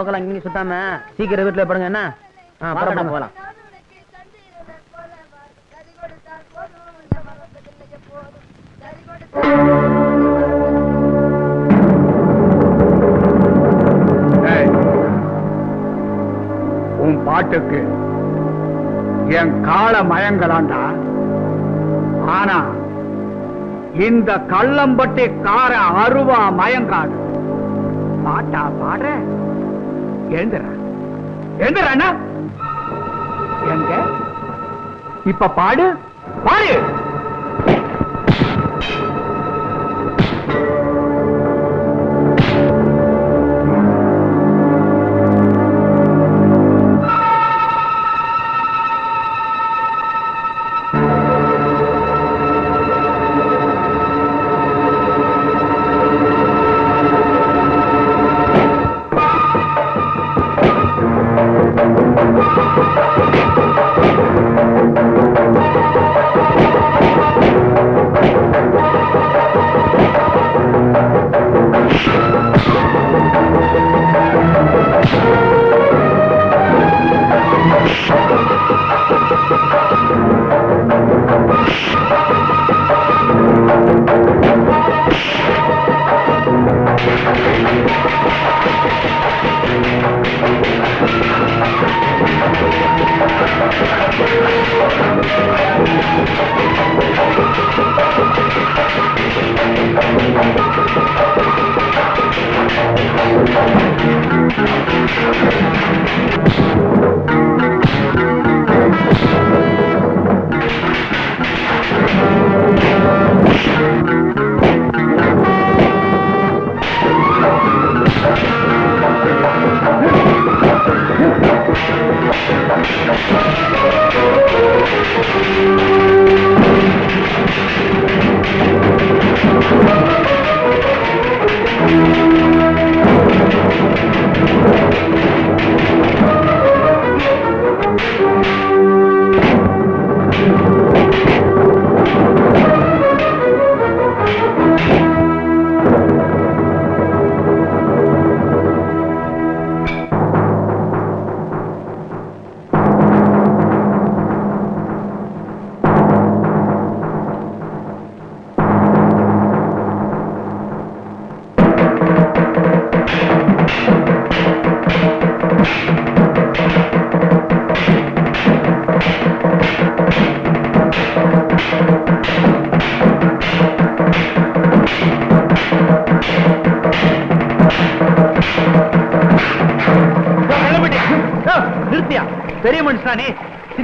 பக்கம் இங்கே சுத்தாம. சீக்கிரம் வீட்டுல படுங்க என்ன? பரவாயில்ல போலாம். ஏய், உன் பாட்டுக்கு என் கால மயங்கலாண்டா. ஆனா இந்த கள்ளம்பட்டி கார அருவா மயங்காது. பாட்டா பாடுற? எழுந்துறா எழுந்துறா எங்க இப்ப பாடு பாடு.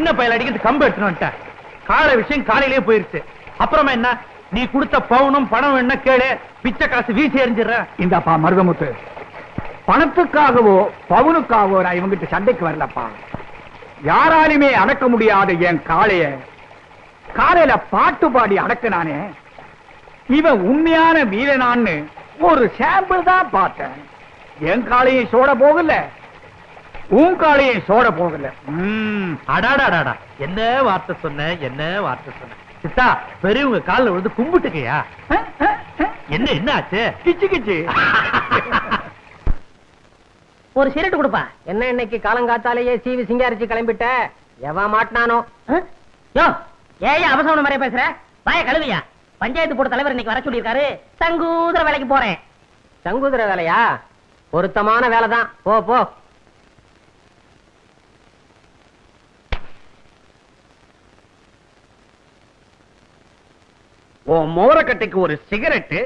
சின்ன பயல அடிக்கிறது கம்பு எடுத்துட்டு வந்துட்டேன் கால விஷயம் காலையிலேயே போயிருச்சு. அப்புறமா என்ன? நீ கொடுத்த பவுனும் பணம் என்ன கேளு. பிச்சை காசு வீசி எறிஞ்சிடுற. இந்தப்பா மருதமுத்து. பணத்துக்காகவோ பவுனுக்காகவோ நான் இவங்கிட்ட சண்டைக்கு வரலப்பா. யாராலுமே அடக்க முடியாத என் காளைய காலையில பாட்டு பாடி அடக்கினானே இவன் உண்மையான வீரனான்னு ஒரு சாம்பிள் தான் பார்த்தேன். என் காளையும் சோட போகல. உன் காளையும் சோட போகல. ம், அடாடாடாடா. என்ன வார்த்தை சொன்ன என்ன வார்த்தை சொன்ன? சித்தா பெரியவங்க கால்ல விழுந்து கும்பிட்டுக்கையா? என்ன என்ன ஆச்சு? கிச்சு கிச்சு. ஒரு சிரட்டு கொடுப்பா. என்ன இன்னைக்கு காலங்காத்தாலேயே சீவி சிங்காரிச்சு கிளம்பிட்ட? எவன் மாட்டினானோ? யோ ஏன் அவசரம் மாதிரியே பேசுற? வாய கழுவியா? பஞ்சாயத்து போர்டு தலைவர் இன்னைக்கு வர சொல்லியிருக்காரு. சங்கூதர வேலைக்கு போறேன். சங்கூதர வேலையா? பொருத்தமான வேலை தான் போ போ. உன் மோரக்கட்டைக்கு ஒரு சிகரெட்டு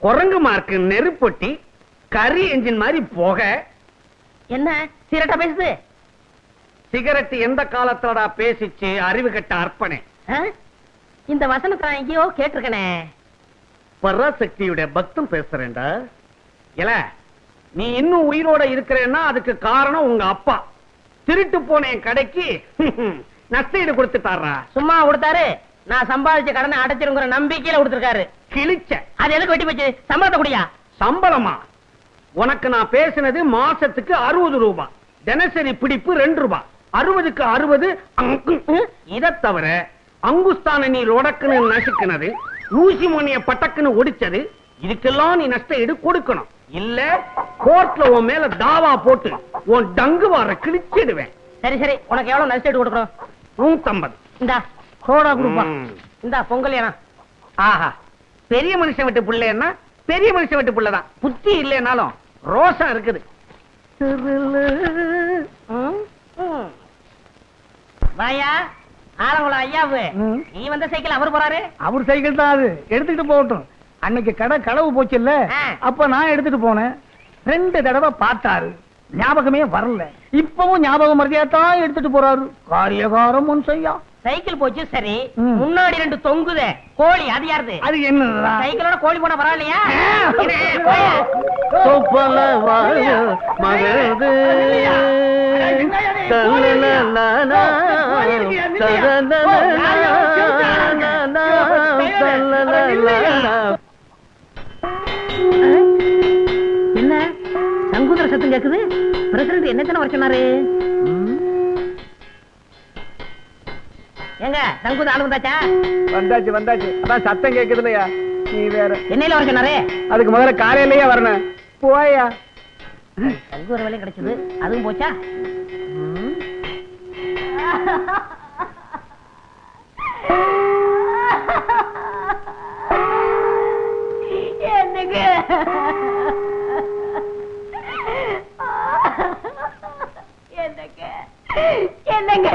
குரங்கு மார்க்கு நெருப்பொட்டி கரி என்ஜின் மாதிரி போக. என்ன? சிரட்டா பேசுது? சிகரெட் எந்த காலத்தோட பேசிச்சு? அறிவு கட்ட அர்ப்பணே? இந்த வசனத்தை நான் எங்கேயோ கேட்டிருக்கனே. பராசக்தியுடைய பக்தம் பேசுறேன்டா. இல்ல நீ இன்னும் உயிரோட இருக்கிறேன்னா அதுக்கு காரணம் உங்க அப்பா. திருட்டு போன என் கடைக்கு நஷ்டஈடு கொடுத்துட்டாரா சும்மா கொடுத்தாரு? நான் சம்பாதிச்ச கடனை அடைச்சிருங்கிற நம்பிக்கையில கொடுத்திருக்காரு. கிழிச்ச. அது எதுக்கு வெட்டி போச்சு? சம்பளத்தை குடியா? சம்பளமா? உனக்கு நான் பேசினது மாசத்துக்கு அறுபது ரூபாய் தினசரி பிடிப்பு ரெண்டு ரூபாய் அறுபதுக்கு அறுபது இதை தவிர அங்குஸ்தான நீ லொடக்குன்னு நசுக்குனது ஊசி மணிய பட்டக்குன்னு ஒடிச்சது இதுக்கெல்லாம் நீ நஷ்ட ஈடு கொடுக்கணும். இல்ல கோர்ட்ல உன் மேல தாவா போட்டு உன் டங்கு வார கிழிச்சிடுவேன். சரி சரி. உனக்கு எவ்வளவு நஷ்டம் கொடுக்குறோம் நூத்தம்பது. இந்தா. கோடா கொடுப்பா. இந்தா பொங்கல் ஆஹா. பெரிய மனுஷன் விட்டு பிள்ளைன்னா பெரிய மனுஷன் விட்டு பிள்ளைதான் புத்தி இல்லைனாலும் ரோசம் இருக்குது. வாயா ஆலங்குளம் ஐயாவு. நீ வந்த சைக்கிள் அவர் போறாரு? அவர் சைக்கிள் தான் அது. எடுத்துக்கிட்டு போகட்டும். அன்னைக்கு கடை களவு போச்சுல்ல? ஆ. அப்ப நான் எடுத்துட்டு போனேன். ரெண்டு தடவை பார்த்தாரு. ஞாபகமே வரல. இப்பவும் ஞாபகம் மறதியா தான் எடுத்துட்டு போறாரு. காரியகாரம் முன் செய்யா. சைக்கிள் போச்சு சரி. முன்னாடி ரெண்டு தொங்குதே. கோழி அது யாருது? அது என்னதான் சைக்கிளோட கோழி போனா பரவாயில்லையா. என்ன? சங்குதர சத்தம் கேக்குது? பிரசிடண்ட் என்ன வர சொன்னாரு? ஏங்க சங்குத ஆளு வந்தாச்சா? வந்தாச்சு வந்தாச்சு. அதான் சத்தம் கேக்குது இல்லையா நீ வேற. என்னையில வர சொன்னாரு? அதுக்கு முதல்ல காலையிலேயே வரணும். போயா. சங்குதர வேலையும் கிடைச்சது. அதுவும் போச்சா? ம். என்னங்க என்னங்க என்னங்க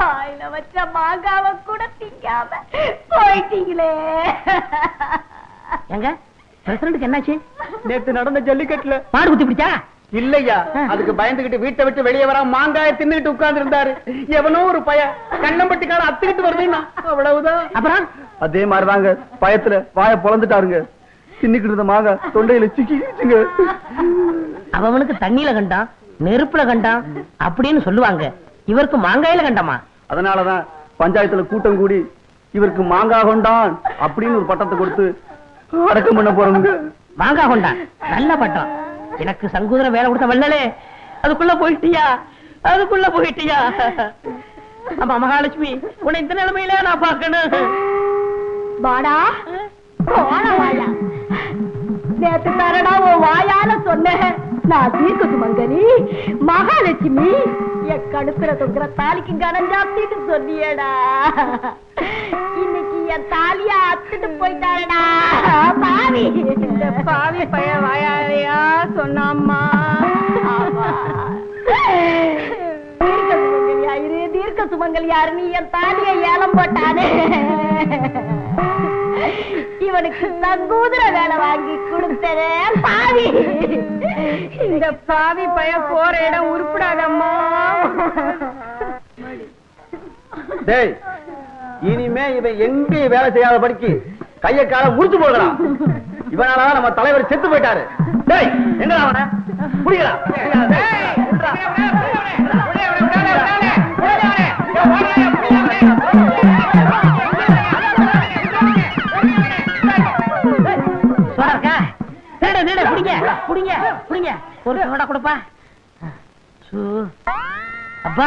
வாயில வச்ச மாங்காவ கூட திங்காம போயிட்டீங்களே. ஏங்க பிரசிடண்ட்டுக்கு என்னாச்சு? நேத்து நடந்த ஜல்லிக்கட்டுல. மாடு குத்தி பிடிச்சா? இல்லையா அதுக்கு பயந்துகிட்டு வீட்டை விட்டு வெளியே வர மாங்காய தின்னுகிட்டு உட்கார்ந்து இருந்தாரு எவனோ ஒரு பய கண்ணம்பட்டிக்கார அத்துக்கிட்டு வருதுன்னா அவ்வளவுதான். அப்புறம்? அதே மாதிரிதாங்க பயத்துல வாய பொழந்துட்டாருங்க. தின்னுக்கிட்டு இருந்த மாங்காய் தொண்டையில சிக்கிச்சுங்க அவனுக்கு தண்ணியில கண்டான் நெருப்புல கண்டான் அப்படின்னு சொல்லுவாங்க. இவருக்கு மாங்காயில கண்டாமா? அதனாலதான் பஞ்சாயத்துல கூட்டம் கூடி இவருக்கு மாங்காய் கொண்டான் அப்படின்னு ஒரு பட்டத்தை கொடுத்து அடக்கம் பண்ண போறவங்க. மாங்காய் கொண்டான் நல்ல பட்டம். எனக்கு சங்கூதர வேலை கொடுத்த வல்லலே அதுக்குள்ள போயிட்டியா? அதுக்குள்ள போயிட்டியா? ஆமா மகாலட்சுமி உன்னை இந்த நிலைமையில நான் பார்க்கணும். வாடா. போடா வாயா நேத்து தரடா உன் வாயால சொன்னேன். நான் தீர்க்க சுமங்கலி மகாலட்சுமி என் கழுத்துல தொங்குற தாலிக்கு கனம் ஜாஸ்தின்னு சொன்னியேடா இன்னைக்கு என் தாலிய அத்துட்டு போயிட்டாரடா பாவி. இந்த பாவி பைய வாயாலையா சொன்னாம்மா? தீர்க்க தீர்க்க சுமங்கலியாரு நீ என் தாலிய ஏலம் போட்டானே. இவனுக்கு சங்கூதர வேலை வாங்கி கொடுத்ததே பாவி. இந்த பாவி பைய போற இடம் உருப்படாதம்மா. டேய் இனிமே இவன் எங்கேயும் வேலை செய்யாத படிக்கு கைய கால முடிச்சு போடுறான். இவனால நம்ம தலைவர் செத்து போயிட்டாரு. டேய் எங்க அவன? புரியலா புடிங்க புடிங்க ஒரு சோடா கொடுப்பா. சூ. அப்பா.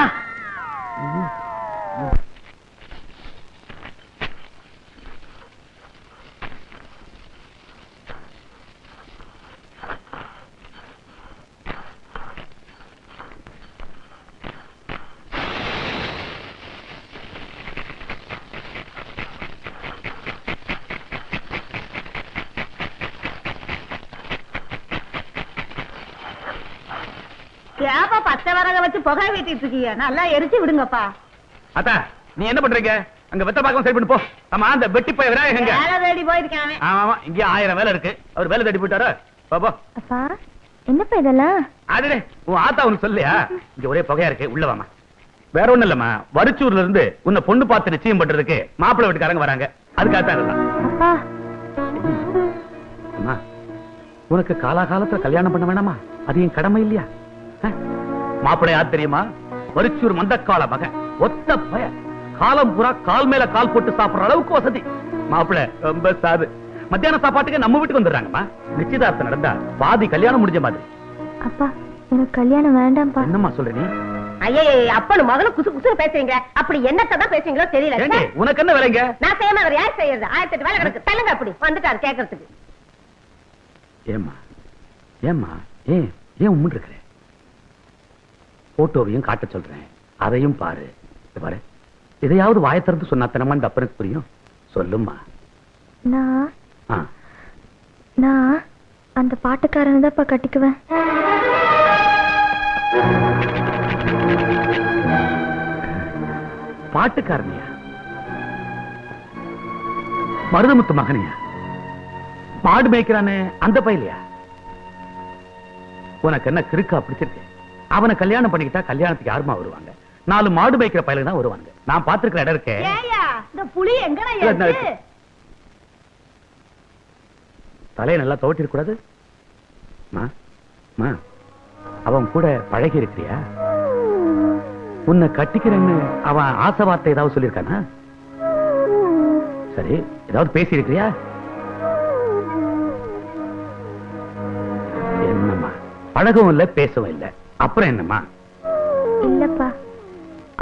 ஏப்பா பச்சை வரக வச்சு புகை வீட்டிட்டு இருக்கீங்க. நல்லா எரிச்சு விடுங்கப்பா. அத்தா நீ என்ன பண்றீங்க? அங்க வெத்த பாக்கம் சரி பண்ணி போ. ஆமா அந்த வெட்டி போய் விநாயகர் எங்க வேலை தேடி போயிருக்கேன். ஆமா ஆமா இங்க ஆயிரம் வேலை இருக்கு. அவர் வேலை தேடி போயிட்டாரா? பாப்பா அப்பா என்னப்பா இதெல்லாம்? அதுடே உன் ஆத்தா உனக்கு சொல்லியா? இங்க ஒரே புகையா இருக்கு உள்ள வாமா வேற ஒண்ணும் இல்லம்மா வரிச்சூர்ல இருந்து உன்னை பொண்ணு பார்த்து நிச்சயம் பண்றதுக்கு மாப்பிள்ளை வீட்டுக்காரங்க வராங்க. அதுக்காக தான் இதெல்லாம். அப்பா. அம்மா உனக்கு காலாகாலத்துல கல்யாணம் பண்ண வேணாமா? அது என் கடமை இல்லையா? மாப்பிள்ளை யார் தெரியுமா? வரிச்சூர் மந்தக்கால மகன். ஒத்த பய. காலம் பூரா கால் மேல கால் போட்டு சாப்பிடுற அளவுக்கு வசதி. மாப்பிள்ளை ரொம்ப சாது. மத்தியான சாப்பாட்டுக்கு நம்ம வீட்டுக்கு வந்துடுறாங்கம்மா. நிச்சயதார்த்தம் நடந்தா பாதி கல்யாணம் முடிஞ்ச மாதிரி. அப்பா எனக்கு கல்யாணம் வேண்டாம்ப்பா. என்னம்மா சொல்ற நீ? ஐயே அப்பனு முதல்ல குசு குசு பேசுறீங்க. அப்படி என்னத்தை தான் பேசுறீங்களோ தெரியல. உனக்கு என்ன வேலைங்க? நான் செய்யாம அவர் யார் செய்யறது? ஆயிரத்தி எட்டு வேலை கிடக்கு. தள்ளுங்க அப்படி. வந்துட்டாரு கேட்கறதுக்கு ஏம்மா? ஏம்மா? ஏன் ஏன் உம்முன்னு இருக்கிற? போட்டோவையும் காட்ட சொல்றேன். அதையும் பாரு. பாரு. இதையாவது வாயை திறந்து சொன்னா இந்த அப்பனுக்கு புரியும்? சொல்லும்மா. நான் அந்த பாட்டுக்காரனை தான்ப்பா கட்டிக்குவேன். பாட்டுக்காரனியா? மருதமுத்து மகனியா? மாடு மேய்க்கிறானே அந்த பையலையா? உனக்கு என்ன கிறுக்கா பிடிச்சிருக்கு? அவனை கல்யாணம் பண்ணிக்கிட்டா கல்யாணத்துக்கு யாருமா வருவாங்க? நாலு மாடு மேய்க்கிற பையலுக்கு தான் வருவாங்க நான் பாத்துருக்கிற இடம் இருக்கே. ஏயா இந்த புலி எங்கடா இல்ல, இந்த- இருக்கு தலையை நல்லா துவட்டிருக்க கூடாது. மா, மா, அவன் கூட பழகி இருக்கிறியா உன்னை கட்டிக்கிறேன்னு அவன் ஆசை வார்த்தை ஏதாவது சொல்லியிருக்கானா? சரி ஏதாவது பேசி இருக்கிறியா என்னம்மா பழகவும் இல்ல பேசவும் இல்ல அப்புறம் என்னம்மா? இல்லப்பா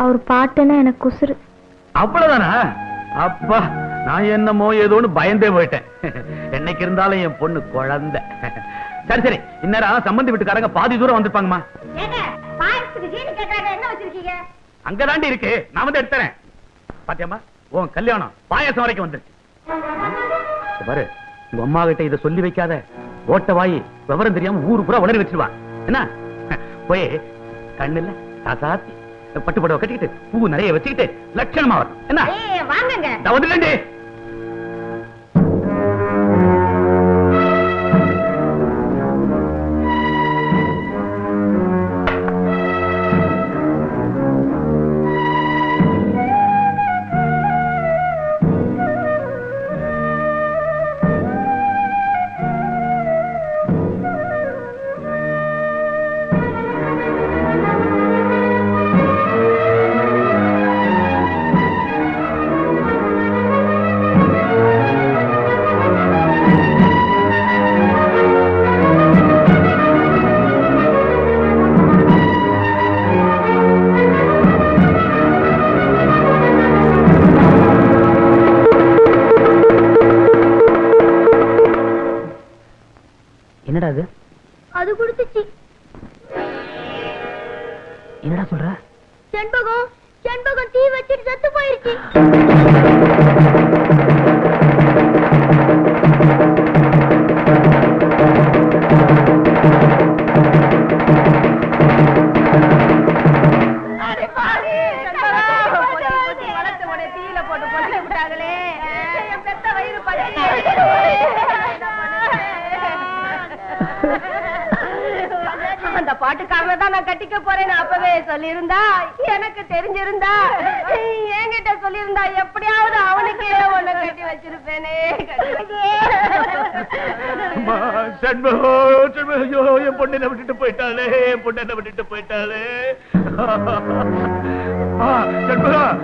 அவர் பாட்டுன்னா எனக்கு குசுறு அவ்வளவுதானா? அப்பா நான் என்னமோ ஏதோன்னு பயந்தே போயிட்டேன். என்னைக்கு இருந்தாலும் என் பொண்ணு குழந்தை. சரி சரி இந்நேரம் சம்பந்தி வீட்டுக்காரங்க பாதி தூரம் வந்திருப்பாங்கம்மா. அங்கதாண்டி இருக்கு. நான் வந்து எடுத்துறேன். பாத்தியாம்மா உன் கல்யாணம் பாயாசம் வரைக்கும் வந்துருச்சு. பாரு உங்க அம்மா கிட்ட இத சொல்லி வைக்காத. ஓட்ட வாயி விவரம் தெரியாம ஊரு பூரா உளறி வச்சிருவா. என்ன? போய் கண்ணுல காசாத்தி பட்டு புடவை கட்டிக்கிட்டு பூ நிறைய வச்சுக்கிட்டு லட்சணமா வரும் என்ன? ஏய் செத்து சொல்லியிருந்தா எனக்கு தெரிஞ்சிருந்தா என்கிட்ட சொல்லியிருந்தா எப்படியாவது அவனுக்கே ஒண்ணு கட்டி வச்சிருப்பேனே. ஐயோ, என் பொண்ணு என்ன விட்டுட்டு போயிட்டாளே என் பொண்ணு என்ன விட்டுட்டு போயிட்டாளே.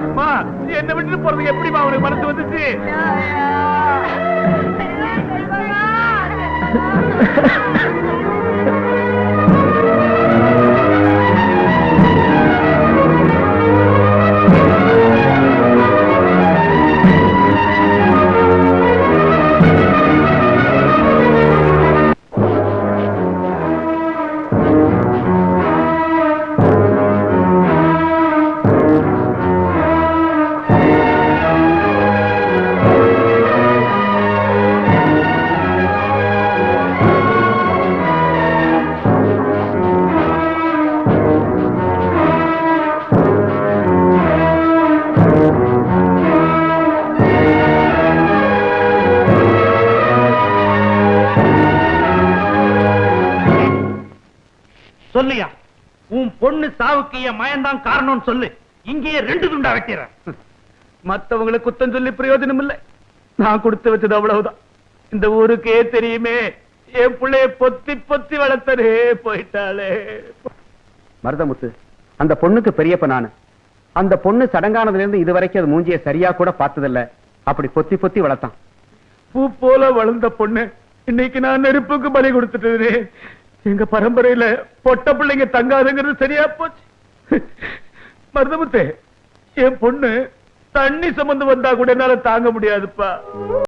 அம்மா, நீ என்ன விட்டுட்டு போறதுக்கு எப்படிமா அவனுக்கு மனசு வந்துச்சு? சொல்லியா சாவுக்கு என் மயன்தான் காரணம்னு சொல்லு. இங்கேயே ரெண்டு துண்டா வெட்டிடுறேன். மத்தவங்களை குத்தம் சொல்லி பிரயோஜனம் இல்லை நான் கொடுத்து வச்சது அவ்வளவுதான். இந்த ஊருக்கே தெரியுமே என் பிள்ளைய பொத்தி பொத்தி வளர்த்தனே போயிட்டாளே. மருதமுத்து அந்த பொண்ணுக்கு பெரியப்ப நானு. அந்த பொண்ணு சடங்கானதுல இருந்து இதுவரைக்கும் அது மூஞ்சிய சரியா கூட பார்த்ததில்ல. அப்படி பொத்தி பொத்தி வளர்த்தான். பூ போல வளர்ந்த பொண்ணு இன்னைக்கு நான் நெருப்புக்கு பலி கொடுத்துட்டேனே எங்க பரம்பரையில பொட்ட பிள்ளைங்க தங்காதுங்கிறது சரியா போச்சு. மருதமுத்தே என் பொண்ணு தண்ணி சுமந்து வந்தா கூட என்னால தாங்க முடியாதுப்பா.